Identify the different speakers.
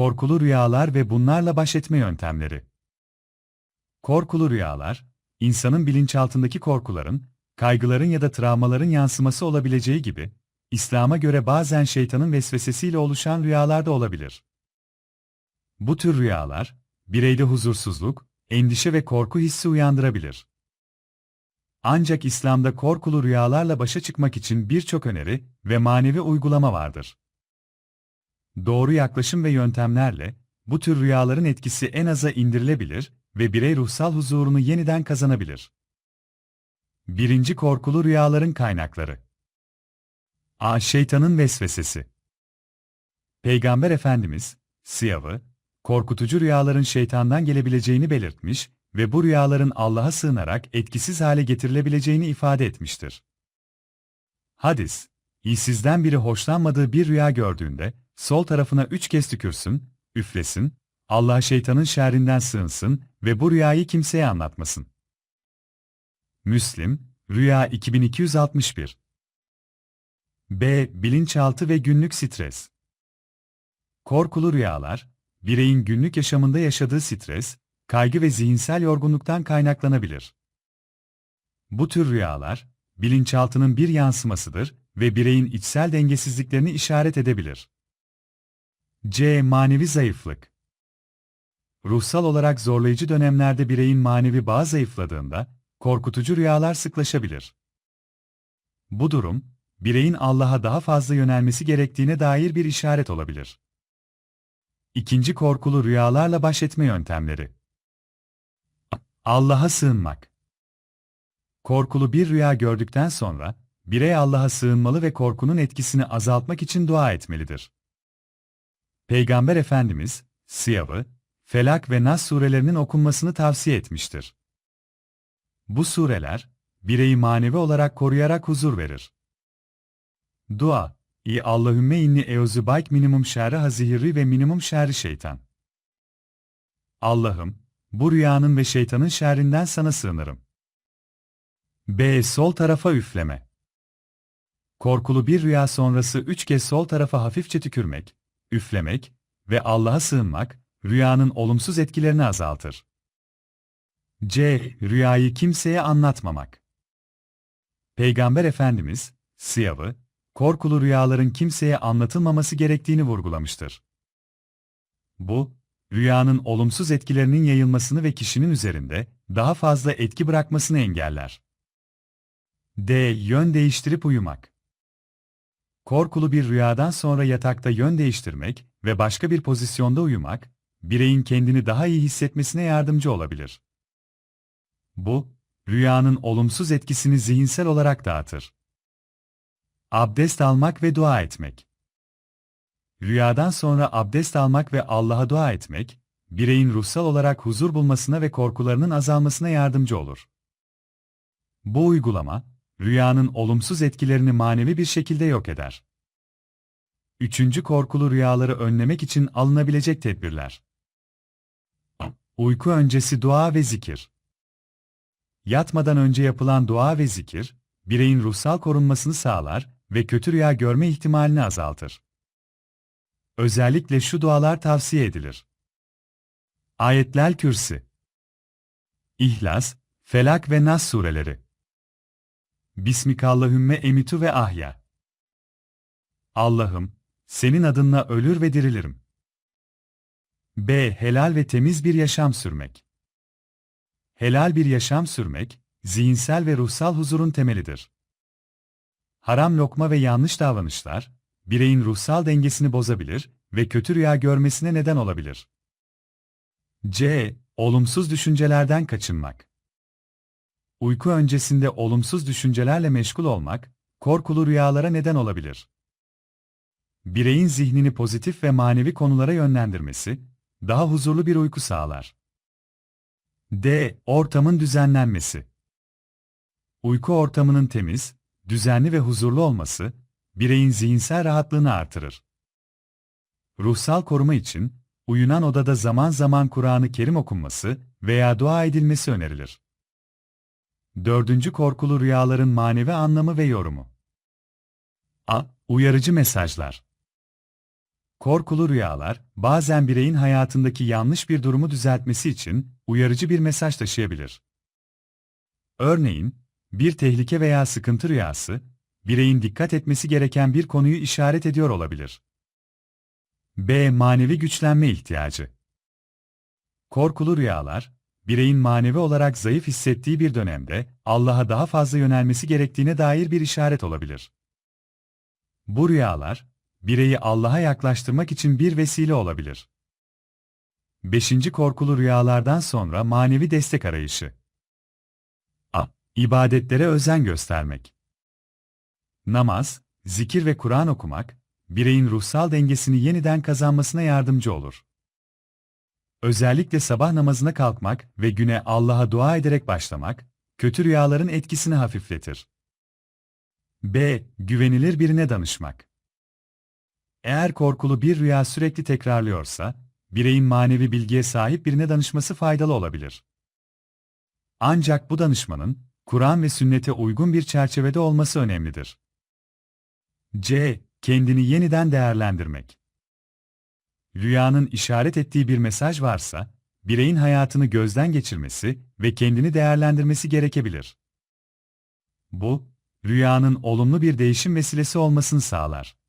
Speaker 1: Korkulu rüyalar ve bunlarla baş etme yöntemleri. Korkulu rüyalar, insanın bilinçaltındaki korkuların, kaygıların ya da travmaların yansıması olabileceği gibi, İslam'a göre bazen şeytanın vesvesesiyle oluşan rüyalar da olabilir. Bu tür rüyalar, bireyde huzursuzluk, endişe ve korku hissi uyandırabilir. Ancak İslam'da korkulu rüyalarla başa çıkmak için birçok öneri ve manevi uygulama vardır. Doğru yaklaşım ve yöntemlerle bu tür rüyaların etkisi en aza indirilebilir ve birey ruhsal huzurunu yeniden kazanabilir. Birinci korkulu rüyaların kaynakları. A. Şeytanın vesvesesi. Peygamber Efendimiz, Siyav'ı, korkutucu rüyaların şeytandan gelebileceğini belirtmiş ve bu rüyaların Allah'a sığınarak etkisiz hale getirilebileceğini ifade etmiştir. Hadis, İyisizden biri hoşlanmadığı bir rüya gördüğünde, sol tarafına üç kez tükürsün, üflesin, Allah şeytanın şerrinden sığınsın ve bu rüyayı kimseye anlatmasın. Müslim, Rüya 2261 B. Bilinçaltı ve günlük stres Korkulu rüyalar, bireyin günlük yaşamında yaşadığı stres, kaygı ve zihinsel yorgunluktan kaynaklanabilir. Bu tür rüyalar, bilinçaltının bir yansımasıdır ve bireyin içsel dengesizliklerini işaret edebilir. C. Manevi zayıflık Ruhsal olarak zorlayıcı dönemlerde bireyin manevi bağı zayıfladığında, korkutucu rüyalar sıklaşabilir. Bu durum, bireyin Allah'a daha fazla yönelmesi gerektiğine dair bir işaret olabilir. İkinci korkulu rüyalarla baş etme yöntemleri. Allah'a sığınmak. Korkulu bir rüya gördükten sonra, birey Allah'a sığınmalı ve korkunun etkisini azaltmak için dua etmelidir. Peygamber Efendimiz, Siyav'ı, Felak ve Nas surelerinin okunmasını tavsiye etmiştir. Bu sureler, bireyi manevi olarak koruyarak huzur verir. Dua, İ Allahümme inni euzubike minimum şerri hazihirri ve minimum şerri şeytan. Allah'ım, bu rüyanın ve şeytanın şerrinden sana sığınırım. B. Sol tarafa üfleme. Korkulu bir rüya sonrası üç kez sol tarafa hafifçe tükürmek, üflemek ve Allah'a sığınmak, rüyanın olumsuz etkilerini azaltır. C. Rüyayı kimseye anlatmamak. Peygamber Efendimiz, Siyav'ı, korkulu rüyaların kimseye anlatılmaması gerektiğini vurgulamıştır. Bu, rüyanın olumsuz etkilerinin yayılmasını ve kişinin üzerinde daha fazla etki bırakmasını engeller. D. Yön değiştirip uyumak. Korkulu bir rüyadan sonra yatakta yön değiştirmek ve başka bir pozisyonda uyumak, bireyin kendini daha iyi hissetmesine yardımcı olabilir. Bu, rüyanın olumsuz etkisini zihinsel olarak dağıtır. Abdest almak ve dua etmek. Rüyadan sonra abdest almak ve Allah'a dua etmek, bireyin ruhsal olarak huzur bulmasına ve korkularının azalmasına yardımcı olur. Bu uygulama, rüyanın olumsuz etkilerini manevi bir şekilde yok eder. Üçüncü korkulu rüyaları önlemek için alınabilecek tedbirler. Uyku öncesi dua ve zikir. Yatmadan önce yapılan dua ve zikir, bireyin ruhsal korunmasını sağlar ve kötü rüya görme ihtimalini azaltır. Özellikle şu dualar tavsiye edilir. Ayetler Kürsi İhlas, Felak ve Nas sureleri Bismikallahümme emitu ve ahya Allah'ım, senin adınla ölür ve dirilirim. B. Helal ve temiz bir yaşam sürmek. Helal bir yaşam sürmek, zihinsel ve ruhsal huzurun temelidir. Haram lokma ve yanlış davranışlar, bireyin ruhsal dengesini bozabilir ve kötü rüya görmesine neden olabilir. C. Olumsuz düşüncelerden kaçınmak. Uyku öncesinde olumsuz düşüncelerle meşgul olmak, korkulu rüyalara neden olabilir. Bireyin zihnini pozitif ve manevi konulara yönlendirmesi, daha huzurlu bir uyku sağlar. D. Ortamın düzenlenmesi. Uyku ortamının temiz, düzenli ve huzurlu olması, bireyin zihinsel rahatlığını artırır. Ruhsal koruma için, uyunan odada zaman zaman Kur'an-ı Kerim okunması veya dua edilmesi önerilir. Dördüncü korkulu rüyaların manevi anlamı ve yorumu. A. Uyarıcı mesajlar. Korkulu rüyalar, bazen bireyin hayatındaki yanlış bir durumu düzeltmesi için uyarıcı bir mesaj taşıyabilir. Örneğin, bir tehlike veya sıkıntı rüyası, bireyin dikkat etmesi gereken bir konuyu işaret ediyor olabilir. B. Manevi güçlenme ihtiyacı. Korkulu rüyalar, bireyin manevi olarak zayıf hissettiği bir dönemde Allah'a daha fazla yönelmesi gerektiğine dair bir işaret olabilir. Bu rüyalar, bireyi Allah'a yaklaştırmak için bir vesile olabilir. 5. Korkulu rüyalardan sonra manevi destek arayışı. A. İbadetlere özen göstermek. Namaz, zikir ve Kur'an okumak, bireyin ruhsal dengesini yeniden kazanmasına yardımcı olur. Özellikle sabah namazına kalkmak ve güne Allah'a dua ederek başlamak, kötü rüyaların etkisini hafifletir. B. Güvenilir birine danışmak. Eğer korkulu bir rüya sürekli tekrarlıyorsa, bireyin manevi bilgiye sahip birine danışması faydalı olabilir. Ancak bu danışmanın, Kur'an ve sünnete uygun bir çerçevede olması önemlidir. C. Kendini yeniden değerlendirmek. Rüyanın işaret ettiği bir mesaj varsa, bireyin hayatını gözden geçirmesi ve kendini değerlendirmesi gerekebilir. Bu, rüyanın olumlu bir değişim vesilesi olmasını sağlar.